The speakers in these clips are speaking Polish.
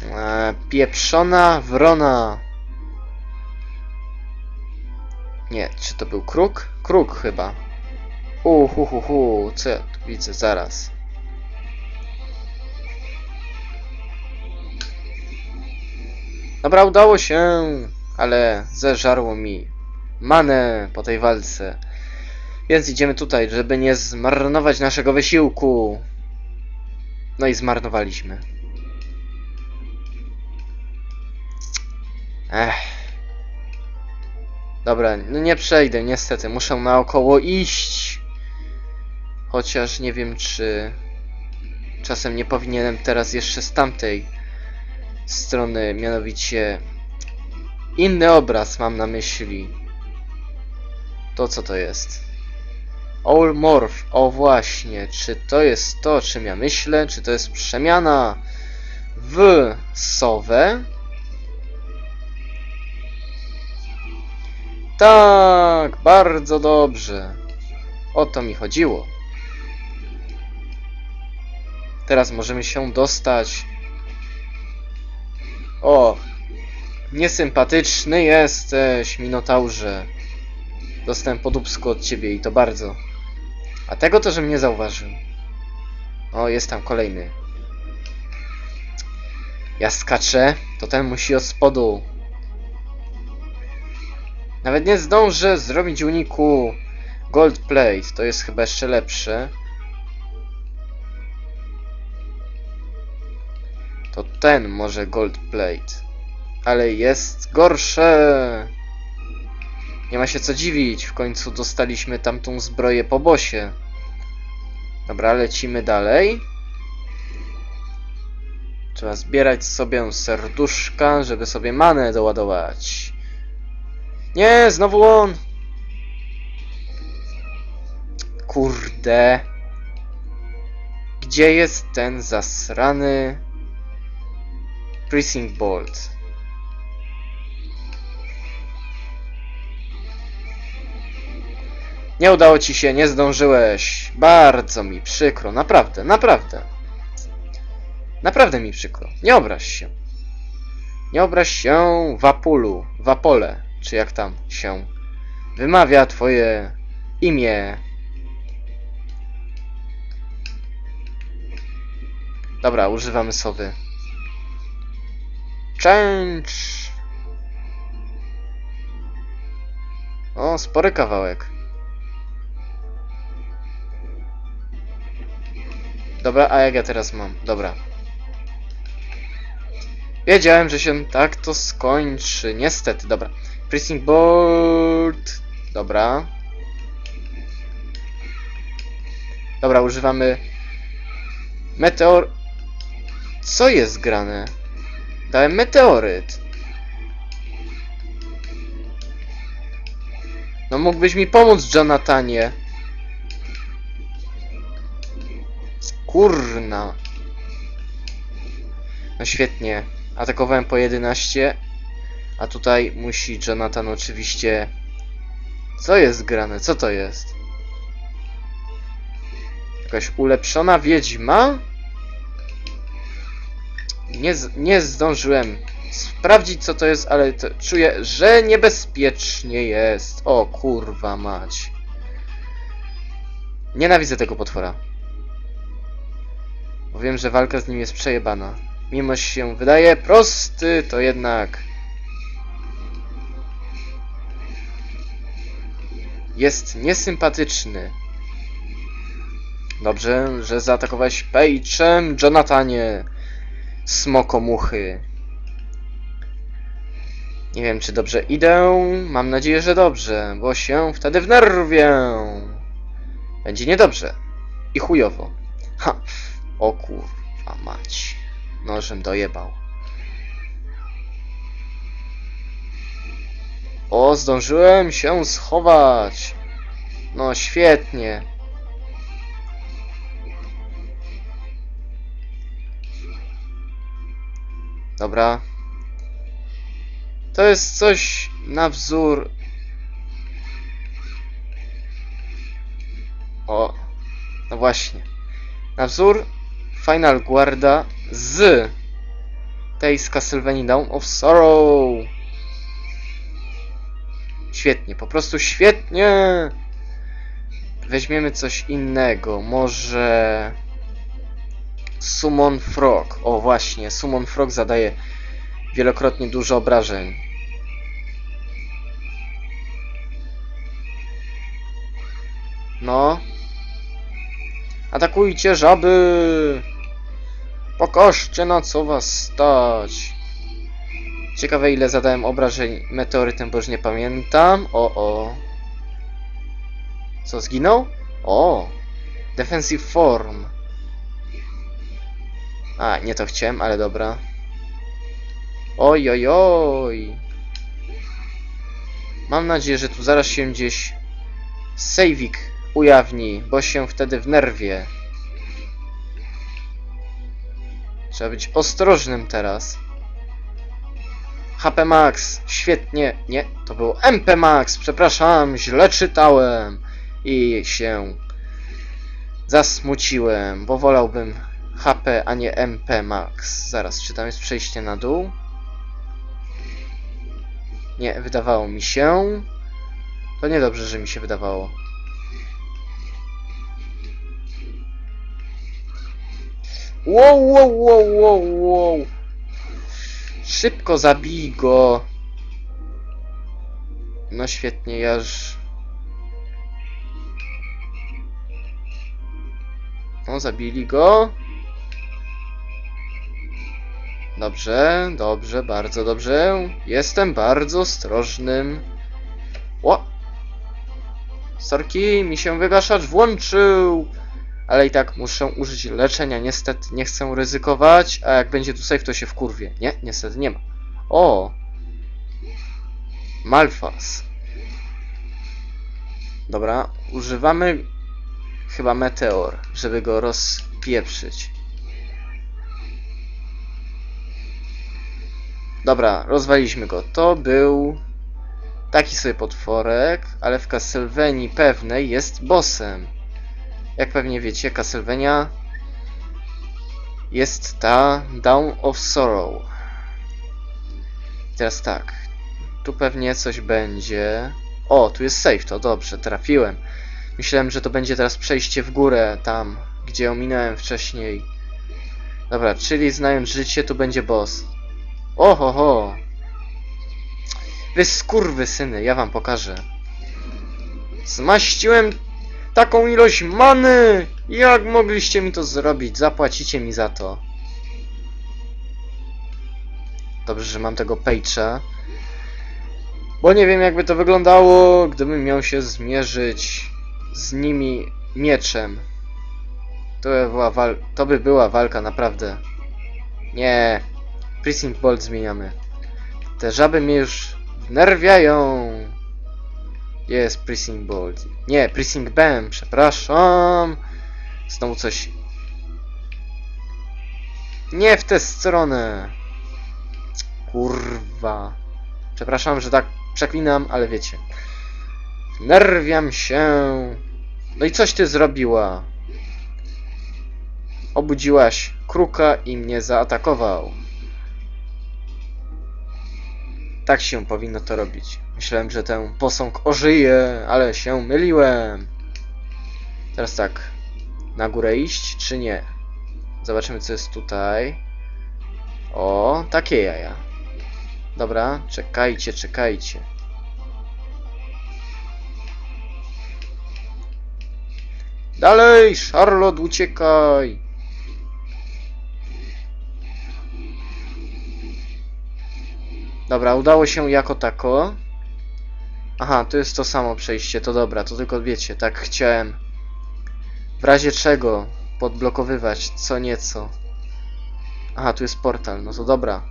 E, pieprzona wrona. Nie, czy to był kruk? Kruk chyba. U, hu, hu, hu. Co ja tu widzę? Zaraz. Dobra, udało się, ale zeżarło mi manę po tej walce. Więc idziemy tutaj, żeby nie zmarnować naszego wysiłku. No i zmarnowaliśmy. Ech. Dobra, no nie przejdę, niestety. Muszę naokoło iść. Chociaż nie wiem, czy czasem nie powinienem teraz jeszcze z tamtej strony, mianowicie inny obraz mam na myśli. To co to jest? All Morph, o właśnie, czy to jest to, czym ja myślę? Czy to jest przemiana w sowę? Tak, bardzo dobrze. O to mi chodziło. Teraz możemy się dostać. O, niesympatyczny jesteś, Minotaurze. Dostałem podupsku od ciebie i to bardzo. A tego to, że mnie zauważył. O, jest tam kolejny. Ja skaczę, to ten musi od spodu. Nawet nie zdążę zrobić uniku Gold Plate. To jest chyba jeszcze lepsze. To ten może Gold Plate. Ale jest gorsze. Nie ma się co dziwić. W końcu dostaliśmy tamtą zbroję po bosie. Dobra, lecimy dalej. Trzeba zbierać sobie serduszka, żeby sobie manę doładować. Nie, znowu on! Kurde. Gdzie jest ten zasrany Precinct Bolt? Nie udało ci się, nie zdążyłeś. Bardzo mi przykro, naprawdę, naprawdę. Naprawdę mi przykro. Nie obraź się. Nie obraź się Wapulu, Wapole, czy jak tam się wymawia twoje imię. Dobra, używamy sowy. Change. O, spory kawałek. Dobra, a jak ja teraz mam? Dobra. Wiedziałem, że się tak to skończy. Niestety, dobra. Precinct Bolt. Dobra. Dobra, używamy Meteor... Co jest grane? Dałem meteoryt. No mógłbyś mi pomóc, Jonathanie. Kurna. No świetnie. Atakowałem po 11. A tutaj musi Jonathan oczywiście... Co jest grane? Co to jest? Jakaś ulepszona wiedźma? Nie, nie zdążyłem sprawdzić co to jest, ale to czuję, że niebezpiecznie jest. O kurwa mać. Nienawidzę tego potwora. Bo wiem, że walka z nim jest przejebana. Mimo się wydaje prosty, to jednak... Jest niesympatyczny. Dobrze, że zaatakowałeś Page'em, Jonathanie. Smokomuchy. Nie wiem, czy dobrze idę. Mam nadzieję, że dobrze, bo się wtedy wnerwię. Będzie niedobrze. I chujowo. Ha. O kurwa mać. Nożem dojebał. O, zdążyłem się schować. No świetnie. Dobra. To jest coś na wzór. O. No właśnie. Na wzór Final Guarda z tej z Castlevania Down of Sorrow. Świetnie, po prostu świetnie! Weźmiemy coś innego, może... Summon Frog. O właśnie, Summon Frog zadaje wielokrotnie dużo obrażeń. No. Atakujcie żaby! Pokażcie na co was stać. Ciekawe ile zadałem obrażeń meteorytem, bo już nie pamiętam. O, o. Co, zginął? O! Defensive form. A, nie to chciałem, ale dobra. Oj, oj, oj. Mam nadzieję, że tu zaraz się gdzieś sejwik ujawni, bo się wtedy w nerwie. Trzeba być ostrożnym teraz. HP Max, świetnie. Nie, to był MP Max, przepraszam, źle czytałem. I się zasmuciłem, bo wolałbym HP, a nie MP Max. Zaraz, czy tam jest przejście na dół? Nie, wydawało mi się. To niedobrze, że mi się wydawało. Wow, wow, wow, wow, wow. Szybko zabij go. No świetnie, ja już... No, zabili go. Dobrze, dobrze, bardzo dobrze. Jestem bardzo ostrożnym. O! Sorki, mi się wygaszacz włączył! Ale i tak muszę użyć leczenia, niestety nie chcę ryzykować, a jak będzie tu safe to się wkurwie. Nie, niestety nie ma. O! Malfas. Dobra, używamy chyba meteor, żeby go rozpieprzyć. Dobra, rozwaliśmy go. To był taki sobie potworek, ale w Castlevanii pewnej jest bossem. Jak pewnie wiecie, Castlevania jest ta Down of Sorrow. Teraz tak. Tu pewnie coś będzie. O, tu jest safe, to dobrze, trafiłem. Myślałem, że to będzie teraz przejście w górę, tam, gdzie ominąłem wcześniej. Dobra, czyli znając życie, tu będzie boss. Oho, ho. Wy skurwysyny, ja wam pokażę. Zmaściłem taką ilość many! Jak mogliście mi to zrobić? Zapłacicie mi za to. Dobrze, że mam tego page'a. Bo nie wiem, jakby to wyglądało, gdybym miał się zmierzyć z nimi mieczem. To by była, wal to by była walka, naprawdę. Nie. Pressing Bolt zmieniamy. Te żaby mnie już wnerwiają. Jest Pressing Bolt. Nie, Pressing Bam, przepraszam. Znowu coś. Nie w tę stronę. Kurwa. Przepraszam, że tak przeklinam, ale wiecie. Nerwiam się. No i coś ty zrobiła. Obudziłaś kruka i mnie zaatakował. Tak się powinno to robić. Myślałem, że ten posąg ożyje, ale się myliłem. Teraz tak. Na górę iść, czy nie? Zobaczymy, co jest tutaj. O, takie jaja. Dobra, czekajcie, czekajcie. Dalej, Charlotte, uciekaj! Dobra, udało się jako tako. Aha, to jest to samo przejście, to dobra, to tylko wiecie, tak chciałem. W razie czego podblokowywać co nieco. Aha, tu jest portal, no to dobra.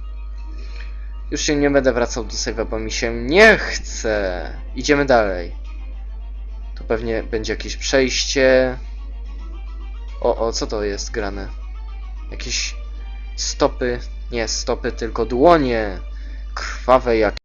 Już się nie będę wracał do save'a, bo mi się nie chce. Idziemy dalej. Tu pewnie będzie jakieś przejście. O, o, co to jest grane? Jakieś stopy. Nie, stopy, tylko dłonie. Krwawe jak